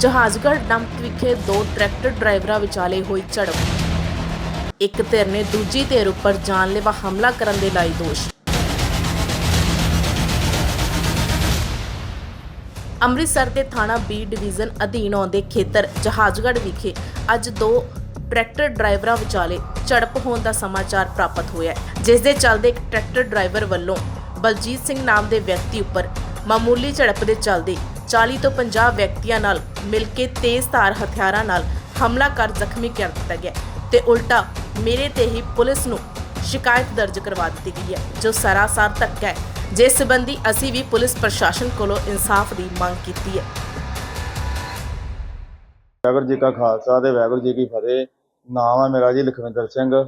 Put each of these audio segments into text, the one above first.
Jahazgarh dump ਵਿਖੇ ਦੋ tractor ਡਰਾਈਵਰਾਂ ਵਿਚਾਲੇ ਹੋਈ ਝੜਪ। ਇੱਕ ਧਿਰ ਨੇ ਦੂਜੀ ਧਿਰ ਉੱਪਰ ਜਾਨਲੇਵਾ ਹਮਲਾ ਕਰਨ ਦੇ ਲਾਏ ਦੋਸ਼। ਅੰਮ੍ਰਿਤਸਰ ਦੇ ਥਾਣਾ ਬੀ ਡਿਵੀਜ਼ਨ ਅਧੀਨ ਆਉਂਦੇ ਖੇਤਰ ਜਹਾਜ਼ਗੜ੍ਹ ਵਿਖੇ ਅੱਜ ਦੋ ਟਰੈਕਟਰ ਡਰਾਈਵਰਾਂ ਵਿਚਾਲੇ ਝੜਪ ਹੋਣ ਦਾ ਸਮਾਚਾਰ ਪ੍ਰਾਪਤ ਹੋਇਆ ਹੈ, ਜਿਸ ਦੇ ਚੱਲਦੇ ਇੱਕ ਟਰੈਕਟਰ ਡਰਾਈਵਰ ਵੱਲੋਂ ਬਲਜੀਤ ਸਿੰਘ ਨਾਮ ਦੇ ਵਿਅਕਤੀ ਉੱਪਰ ਮਾਮੂਲੀ ਝੜਪ ਦੇ ਚੱਲਦੇ 40 ਤੋਂ 50 ਵਿਅਕਤੀਆਂ ਨਾਲ ਮਿਲ ਕੇ ਤੇਜ਼ਧਾਰ ਹਥਿਆਰਾਂ ਨਾਲ ਹਮਲਾ ਕਰ ਜ਼ਖਮੀ ਕਰ ਦਿੱਤਾ ਗਿਆ ਤੇ ਉਲਟਾ ਮੇਰੇ ਤੇ ਹੀ ਪੁਲਿਸ ਨੂੰ ਸ਼ਿਕਾਇਤ ਦਰਜ ਕਰਵਾ ਦਿੱਤੀ ਗਈ ਹੈ, ਜੋ ਸਰਾਸਰ ਧੱਕਾ ਹੈ। ਜਿਸ ਸੰਬੰਧੀ ਅਸੀਂ ਵੀ ਪੁਲਿਸ ਪ੍ਰਸ਼ਾਸਨ ਕੋਲੋਂ ਇਨਸਾਫ ਦੀ ਮੰਗ ਕੀਤੀ ਹੈ। ਵਾਹਿਗੁਰੂ ਜੀ ਕਾ ਖਾਲਸਾ ਤੇ ਵਾਹਿਗੁਰੂ ਜੀ ਕੀ ਫਤਿਹ। ਨਾਮ ਆ ਮੇਰਾ ਜੀ ਲਖਵਿੰਦਰ ਸਿੰਘ।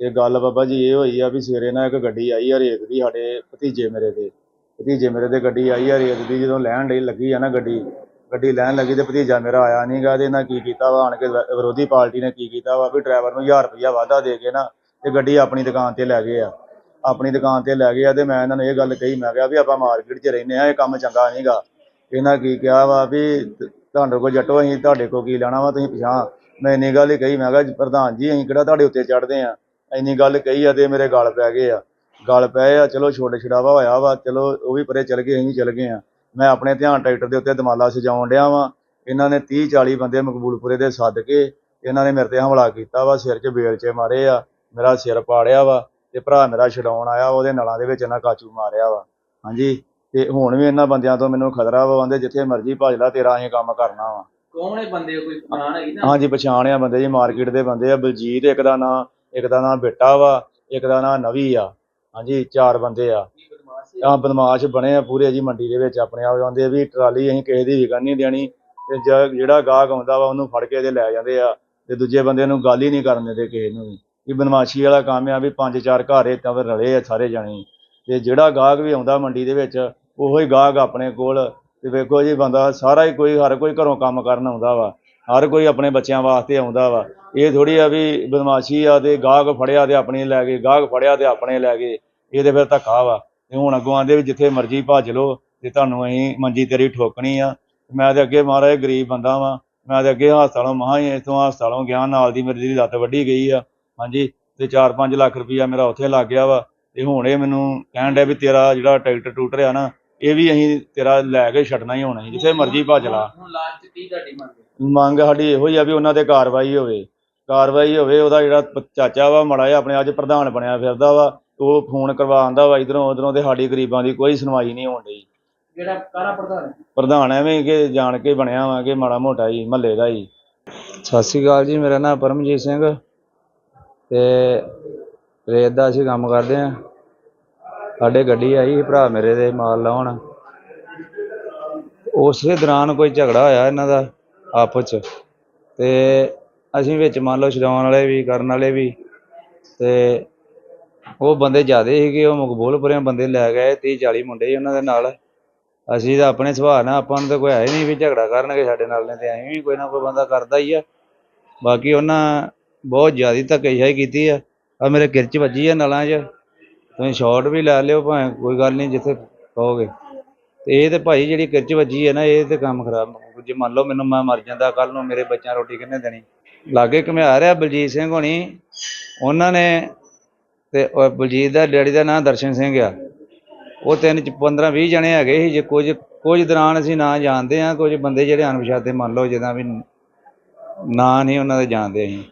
ਤੇ ਗੱਲ ਬਾਬਾ ਜੀ ਇਹ ਹੋਈ ਆ ਵੀ ਸਵੇਰੇ ਨਾ ਇੱਕ ਗੱਡੀ ਆਈ ਆ ਰੇਤ ਦੀ ਸਾਡੇ ਭਤੀਜੇ ਮੇਰੇ ਦੇ ਭਤੀਜੇ ਮੇਰੇ 'ਤੇ ਗੱਡੀ ਆਈ ਆ, ਰੇਤ ਦੀ ਜਦੋਂ ਲੈਣ ਲਈ ਲੱਗੀ ਆ ਨਾ ਗੱਡੀ ਗੱਡੀ ਲੈਣ ਲੱਗੀ ਤੇ ਭਤੀਜਾ ਮੇਰਾ ਆਇਆ ਨਹੀਂਗਾ ਤੇ ਇਹਨਾਂ ਕੀ ਕੀਤਾ ਵਾ, ਆਣ ਕੇ ਵ- ਵਿਰੋਧੀ ਪਾਰਟੀ ਨੇ ਕੀ ਕੀਤਾ ਵਾ ਵੀ ਡਰਾਈਵਰ ਨੂੰ 1000 ਰੁਪਇਆ ਵਾਧਾ ਦੇ ਕੇ ਨਾ ਤੇ ਗੱਡੀ ਆਪਣੀ ਦੁਕਾਨ ਤੇ ਲੈ ਗਏ ਆ। ਆਪਣੀ ਦੁਕਾਨ ਤੇ ਲੈ ਗਏ ਆ ਤੇ ਮੈਂ ਇਹਨਾਂ ਨੂੰ ਇਹ ਗੱਲ ਕਹੀ, ਮੈਂ ਕਿਹਾ ਵੀ ਆਪਾਂ ਮਾਰਕੀਟ 'ਚ ਰਹਿੰਦੇ ਆ, ਇਹ ਕੰਮ ਚੰਗਾ ਨਹੀਂਗਾ ਇਹਨਾਂ ਕੀ ਕਿਹਾ ਵਾ ਵੀ ਤ- ਤੁਹਾਡੇ ਕੋਲ ਜੱਟੋ ਅਸੀਂ ਤੁਹਾਡੇ ਕੋਲ ਕੀ ਲੈਣਾ ਵਾ, ਤੁਸੀਂ ਪਛਾਣ। ਮੈਂ ਇੰਨੀ ਗੱਲ ਹੀ ਕਹੀ, ਮੈਂ ਕਿਹਾ ਜੀ ਪ੍ਰਧਾਨ ਜੀ ਅਸੀਂ ਕਿਹੜਾ ਤੁਹਾਡੇ ਉੱਤੇ ਚੜਦੇ ਆ। ਇੰਨੀ ਗੱਲ ਕਹੀ ਆ ਤੇ ਮੇਰੇ ਗਲ ਪੈ ਗਏ ਆ। ਗਲ ਪਏ ਆ ਚਲੋ ਛੋਟੇ ਛੜਾਵਾ ਹੋਇਆ ਵਾ ਚਲੋ ਉਹ ਵੀ ਪਰੇ ਚਲ ਗਏ ਅਸੀਂ ਵੀ ਚਲ ਗਏ ਆ। ਮੈਂ ਆਪਣੇ ਧਿਆਨ ਟਰੈਕਟਰ ਦੇ ਉੱਤੇ ਦਮਾਲਾ ਸਜਾਉਣ ਡਿਆ ਵਾਂ। ਇਹਨਾਂ ਨੇ 30 40 ਬੰਦੇ ਮਕਬੂਲਪੁਰੇ ਦੇ ਸੱਦ ਕੇ ਇਹਨਾਂ ਨੇ ਮੇਰੇ ਤੇ ਹਮਲਾ ਕੀਤਾ ਵਾ ਸਿਰ 'ਚ ਬੇਲਚੇ ਮਾਰੇ ਆ ਮੇਰਾ ਸਿਰ ਪਾੜਿਆ ਵਾ ਤੇ ਭਰਾ ਮੇਰਾ ਛਡਾਉਣ ਆਇਆ ਉਹਦੇ ਨਲਾਂ ਦੇ ਵਿੱਚ ਇਹਨਾਂ ਕਾਚੂ ਮਾਰਿਆ ਵਾ। ਹਾਂਜੀ ਤੇ ਹੁਣ ਵੀ ਇਹਨਾਂ ਬੰਦਿਆਂ ਤੋਂ ਮੈਨੂੰ ਖਤਰਾ ਵਾ ਕਹਿੰਦੇ ਜਿੱਥੇ ਮਰਜ਼ੀ ਭੱਜ ਲੈ ਤੇਰਾ ਅਸੀਂ ਕੰਮ ਕਰਨਾ ਵਾ। ਕੌਣ ਇਹ ਬੰਦੇ? ਕੋਈ ਪਛਾਣ ਹੈਗੀ ਨਾ? ਹਾਂਜੀ ਪਛਾਣਿਆ ਬੰਦੇ ਜੀ ਮਾਰਕੀਟ ਦੇ ਬੰਦੇ ਆ ਬਲਜੀਤ ਇੱਕ ਦਾ ਨਾਂ ਇੱਕ ਦਾ ਨਾਂ ਬਿੱਟਾ ਵਾ ਇੱਕ ਦਾ ਨਾਂ ਨਵੀ ਆ। ਹਾਂਜੀ, ਚਾਰ ਬੰਦੇ ਆ। ਕੀ ਬਦਮਾਸ਼ ਆ ਬਦਮਾਸ਼ ਬਣੇ ਆ ਪੂਰੇ ਜੀ ਮੰਡੀ ਦੇ ਵਿੱਚ ਆਪਣੇ ਆਪ ਜਾਂਦੇ ਵੀ ਟਰਾਲੀ ਅਸੀਂ ਕਿਸੇ ਦੀ ਵਿਕਣ ਨਹੀਂ ਦੇਣੀ ਤੇ ਜਿਹੜਾ ਗਾਹਕ ਆਉਂਦਾ ਵਾ ਉਹਨੂੰ ਫੜ ਕੇ ਤੇ ਲੈ ਜਾਂਦੇ ਆ ਤੇ ਦੂਜੇ ਬੰਦੇ ਨੂੰ ਗੱਲ ਹੀ ਨਹੀਂ ਕਰਨ ਦਿੰਦੇ ਕਿਸੇ ਨੂੰ ਵੀ। ਇਹ ਬਦਮਾਸ਼ੀ ਵਾਲਾ ਕੰਮ ਆ ਵੀ ਪੰਜ ਚਾਰ ਘਰ ਇਹ ਤਾਂ ਫਿਰ ਰਲੇ ਆ ਸਾਰੇ ਜਾਣੇ। ਤੇ ਜਿਹੜਾ ਗਾਹਕ ਵੀ ਆਉਂਦਾ ਮੰਡੀ ਦੇ ਵਿੱਚ, ਉਹੋ ਹੀ ਗਾਹਕ ਆਪਣੇ ਕੋਲ। ਤੇ ਵੇਖੋ ਜੀ ਬੰਦਾ ਸਾਰਾ ਹੀ ਕੋਈ, ਹਰ ਕੋਈ ਘਰੋਂ ਕੰਮ ਕਰਨ ਆਉਂਦਾ ਵਾ। ਹਰ ਕੋਈ ਆਪਣੇ ਬੱਚਿਆਂ ਵਾਸਤੇ ਆਉਂਦਾ ਵਾ। ਇਹ ਥੋੜੀ ਆ ਵੀ ਬਦਮਾਸ਼ੀ ਆ ਤੇ ਗਾਹਕ ਫੜਿਆ ਤੇ ਆਪਣੇ ਲੈ ਗਏ, ਗਾਹਕ ਫੜਿਆ ਤੇ ਆਪਣੇ ਲੈ ਗਏ, ਇਹ ਤੇ ਫਿਰ ਧੱਕਾ ਵਾ। ਤੇ ਹੁਣ ਅੱਗੋਂ ਆਂਦੇ ਵੀ ਜਿੱਥੇ ਮਰਜ਼ੀ ਭੱਜ ਲਓ ਤੇ ਤੁਹਾਨੂੰ ਅਸੀਂ ਮੰਜੀ ਤੇਰੀ ਠੋਕਣੀ ਆ। ਮੈਂ ਤੇ ਅੱਗੇ ਮਹਾਰਾਜ ਗਰੀਬ ਬੰਦਾ ਵਾਂ। ਮੈਂ ਤੇ ਅੱਗੇ ਹਸਪਤਾਲੋਂ ਮਹਾਂ ਹੀ ਇਥੋਂ ਹਸਪਤਾਲੋਂ ਗਿਆ, ਨਾਲ ਦੀ ਮੇਰੀ ਦੀ ਲੱਤ ਵੱਢੀ ਗਈ ਆ। ਹਾਂਜੀ, ਤੇ 4-5 ਲੱਖ ਰੁਪਈਆ ਮੇਰਾ ਉੱਥੇ ਲੱਗ ਗਿਆ ਵਾ। ਤੇ ਹੁਣ ਇਹ ਮੈਨੂੰ ਕਹਿਣ ਡਿਆ ਵੀ ਤੇਰਾ ਜਿਹੜਾ ਟਰੈਕਟਰ ਟੂਟਰ ਆ ਨਾ, ਇਹ ਵੀ ਅਸੀਂ ਤੇਰਾ ਲੈ ਕੇ ਛੱਡਣਾ ਹੀ ਹੋਣਾ ਸੀ, ਜਿੱਥੇ ਮਰਜ਼ੀ ਭੱਜ ਲਾ। ਹੁਣ ਲਾਸਟ ਕੀ ਤੁਹਾਡੀ ਮੰਗ? ਮੰਗ ਸਾਡੀ ਇਹੋ ਹੀ ਆ ਵੀ ਉਹਨਾਂ ਤੇ ਕਾਰਵਾਈ ਹੋਵੇ। ਕਾਰਵਾਈ ਹੋਵੇ ਉਹਦਾ ਜਿਹੜਾ ਚਾਚਾ ਵਾ ਮੜਾ ਜਿਹਾ ਆਪਣੇ ਅੱਜ ਪ੍ਰਧਾਨ ਬਣਿਆ ਫਿਰਦਾ ਵਾ ਉਹ ਫੋਨ ਕਰਵਾਉਂਦਾ ਵਾ ਇਧਰੋਂ ਉਧਰੋਂ ਤੇ ਸਾਡੀ ਗਰੀਬਾਂ ਦੀ ਕੋਈ ਸੁਣਵਾਈ ਨਹੀਂ ਹੋਣ ਡਈ। ਜਿਹੜਾ ਕਾਰਾ ਪ੍ਰਧਾਨ ਹੈ? ਪ੍ਰਧਾਨ ਐਵੇਂ ਕਿ ਜਾਣ ਕੇ ਬਣਿਆ ਵਾ ਕਿ ਮਾੜਾ ਮੋਟਾ ਹੀ ਮਹੱਲੇ ਦਾ ਹੀ। ਸਤਿ ਸ਼੍ਰੀ ਅਕਾਲ ਜੀ ਮੇਰਾ ਨਾਮ ਪਰਮਜੀਤ ਸਿੰਘ ਤੇ ਰੇਤ ਦਾ ਅਸੀਂ ਕੰਮ ਕਰਦੇ ਆ। ਸਾਡੇ ਗੱਡੀ ਆਈ ਸੀ ਭਰਾ ਮੇਰੇ ਦੇ ਮਾਲ ਲਾਉਣ। ਉਸੇ ਦੌਰਾਨ ਕੋਈ ਝਗੜਾ ਹੋਇਆ ਇਹਨਾਂ ਦਾ। ਆਪਸ ਚ। ਤੇ ਅਸੀਂ ਵਿੱਚ ਮੰਨ ਲਓ ਛਡਾਉਣ ਵਾਲੇ ਵੀ, ਕਰਨ ਵਾਲੇ ਵੀ, ਤੇ ਉਹ ਬੰਦੇ ਜ਼ਿਆਦੇ ਸੀਗੇ, ਉਹ ਮਕਬੂਲਪੁਰਿਆਂ ਬੰਦੇ ਲੈ ਗਏ 30 40 ਮੁੰਡੇ ਸੀ ਉਹਨਾਂ ਦੇ ਨਾਲ। ਅਸੀਂ ਤਾਂ ਆਪਣੇ ਸੁਭਾਅ ਨਾਲ ਆਪਾਂ ਨੂੰ ਤਾਂ ਕੋਈ ਹੈ ਨਹੀਂ ਵੀ ਝਗੜਾ ਕਰਨਗੇ ਸਾਡੇ ਨਾਲ ਨੇ ਤੇ ਐਵੇਂ ਵੀ ਕੋਈ ਨਾ ਕੋਈ ਬੰਦਾ ਕਰਦਾ ਹੀ ਆ। ਬਾਕੀ ਉਹਨਾਂ ਬਹੁਤ ਜ਼ਿਆਦੀ ਧੱਕੇਸ਼ਾਹੀ ਕੀਤੀ ਆ। ਆ ਮੇਰੇ ਕਿਰਚ ਵੱਜੀ ਆ ਨਲਾਂ 'ਚ। ਤੁਸੀਂ ਸ਼ਾਰਟ ਵੀ ਲੈ ਲਿਓ ਭਾਵੇਂ, ਕੋਈ ਗੱਲ ਨਹੀਂ ਜਿੱਥੇ ਕਹੋਗੇ। ਤੇ ਇਹ ਤੇ ਭਾਈ ਜਿਹੜੀ ਕਿਰਚ ਵੱਜੀ ਹੈ ਨਾ, ਇਹ ਤੇ ਕੰਮ ਖਰਾਬ ਜੇ ਮੰਨ ਲਓ ਮੈਨੂੰ ਮੈਂ ਮਰ ਜਾਂਦਾ ਕੱਲ ਨੂੰ ਮੇਰੇ ਬੱਚਿਆਂ ਰੋਟੀ ਕਿੰਨੇ ਦੇਣੀ? ਲਾਗੇ ਘੁਮਿਆ ਰਿਹਾ, ਬਲਜੀਤ ਸਿੰਘ ਹੋਣੀ। ਉਹਨਾਂ ਨੇ ਤੇ ਬਲਜੀਤ ਦਾ ਡੈਡੀ ਦਾ ਨਾਮ ਦਰਸ਼ਨ ਸਿੰਘ ਆ। ਉਹ ਤਿੰਨ 15 20 ਜਣੇ ਹੈਗੇ ਸੀ, ਜੇ ਕੁਝ ਕੁਝ ਦੌਰਾਨ ਅਸੀਂ ਨਾਂ ਜਾਣਦੇ ਆ ਕੁਝ ਬੰਦੇ ਜਿਹੜੇ ਅਣਪਛਾਤੇ, ਮੰਨ ਲਓ ਜਿੱਦਾਂ ਵੀ ਨਾਂ ਨਹੀਂ ਉਹਨਾਂ ਦੇ ਜਾਣਦੇ ਅਸੀਂ।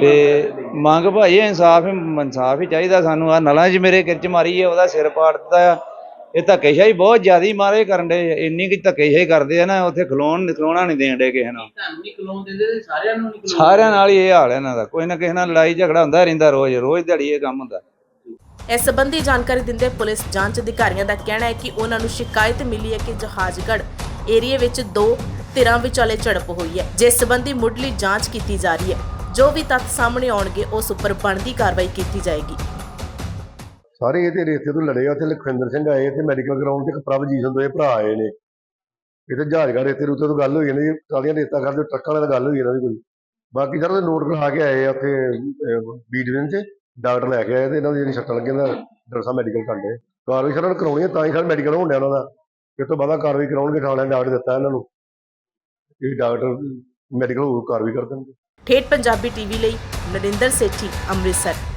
ਤੇ ਮੰਗ ਭਾਈ ਇਨਸਾਫ ਇਨਸਾਫ ਹੀ ਚਾਹੀਦਾ ਸਾਨੂੰ। ਆ ਨਲਾਂ 'ਚ ਮੇਰੇ ਕਿਰਚ ਮਾਰੀ ਹੈ, ਉਹਦਾ ਸਿਰ ਪਾੜਦਾ ਆ। ਇਹ ਧੱਕੇਸ਼ਾਹੀ ਬਹੁਤ ਜ਼ਿਆਦੀ ਮਾਰੇ ਕਰਨ ਦੇ ਇੰਨੀ ਕਿ ਧੱਕੇਸ਼ਾਹੀ ਕਰਦੇ ਆ ਨਾ ਉੱਥੇ ਖਲੋਣ ਖਲੋਣਾ ਨਹੀਂ ਦੇਣ ਦੇ ਕਿਸੇ ਨਾਲ। ਤੁਹਾਨੂੰ ਨਹੀਂ ਕਲੋਨ ਦਿੰਦੇ ਤੇ ਸਾਰਿਆਂ ਨੂੰ ਨਹੀਂ ਕਲੋਨ ਸਾਰਿਆਂ ਨਾਲ ਹੀ ਇਹ ਹਾਲ ਹੈ ਇਹਨਾਂ ਦਾ। ਕੋਈ ਨਾ ਕਿਸੇ ਨਾਲ ਲੜਾਈ ਝਗੜਾ ਹੁੰਦਾ ਰਹਿੰਦਾ ਰੋਜ਼ ਰੋਜ਼ ਦਿਹਾੜੀ ਇਹ ਕੰਮ ਹੁੰਦਾ। ਇਸ ਸੰਬੰਧੀ ਜਾਣਕਾਰੀ ਦਿੰਦੇ ਪੁਲਿਸ ਜਾਂਚ ਅਧਿਕਾਰੀਆਂ ਦਾ ਕਹਿਣਾ ਹੈ ਕਿ ਉਹਨਾਂ ਨੂੰ ਸ਼ਿਕਾਇਤ ਮਿਲੀ ਹੈ ਕਿ ਜਹਾਜ਼ਗੜ੍ਹ ਏਰੀਏ ਵਿੱਚ ਦੋ ਧਿਰਾਂ ਵਿਚਾਲੇ ਝੜਪ ਹੋਈ ਹੈ ਜਿਸ ਸੰਬੰਧੀ ਮੁੱਢਲੀ ਜਾਂਚ ਕੀਤੀ ਜਾ ਰਹੀ ਹੈ। ਜੋ ਵੀ ਤੱਥ ਸਾਹਮਣੇ ਆਉਣਗੇ ਉਸ ਉੱਪਰ ਬਣਦੀ ਕਾਰਵਾਈ ਕੀਤੀ ਜਾਏਗੀ। ਸਾਰੇ ਇਹ ਰੇਤੇ ਤੋਂ ਲੜੇ ਆ ਉੱਥੇ ਲਖਵਿੰਦਰ ਸਿੰਘ ਆਏ, ਇੱਥੇ ਮੈਡੀਕਲ ਗਰਾਊਂਡ ਤੇ ਪ੍ਰਭਜੀਤ ਸਿੰਘ ਦੋਏ ਭਰਾ ਆਏ ਨੇ। ਇੱਥੇ ਜਹਾਜ਼ਗੜ੍ਹ ਰੇਤੇ ਰੂਤੇ ਤੋਂ ਗੱਲ ਹੋਈ ਜਾਂਦੀ ਟਰਾਲੀਆਂ ਰੇਤਾ ਕਰਦੇ ਟਰੱਕਾਂ ਵਾਲੇ ਨਾਲ ਗੱਲ ਹੋਈ ਇਹਨਾਂ ਕੋਈ। ਬਾਕੀ ਸਰ ਨੋਟ ਕਰਾ ਕੇ ਆਏ ਆ ਉੱਥੇ ਬੀ ਡਿਵੀਜ਼ਨ 'ਚ ਡਾਕਟਰ ਲੈ ਕੇ ਆਏ ਤੇ ਇਹਨਾਂ ਦੀ ਜਿਹੜੀ ਸੱਟਾਂ ਲੱਗੀਆਂ ਦਾ ਡਾਕਟਰ ਮੈਡੀਕਲ ਕਰਦੇ ਕਾਰਵਾਈ ਸਰ ਉਹਨਾਂ ਕਰਾਉਣੀ ਹੈ ਤਾਂ ਹੀ ਸਰ ਮੈਡੀਕਲ ਹੋਣ ਡਿਆ ਉਹਨਾਂ ਦਾ। ਇਸ ਤੋਂ ਬਾਅਦ ਕਾਰਵਾਈ ਕਰਾਉਣਗੇ ਥਾਣੇ ਜਾ ਕੇ ਦਿੱਤਾ ਇਹਨਾਂ ਨੂੰ। ਇਹ ਡਾਕਟਰ ਮੈਡੀਕਲ ਹੋਰ ਕਾਰਵਾਈ ਕਰ ਦੇਣਗੇ। ਠੇਠ ਪੰਜਾਬੀ ਟੀਵੀ ਲਈ ਨਰਿੰਦਰ ਸੇਠੀ, ਅੰਮ੍ਰਿਤਸਰ।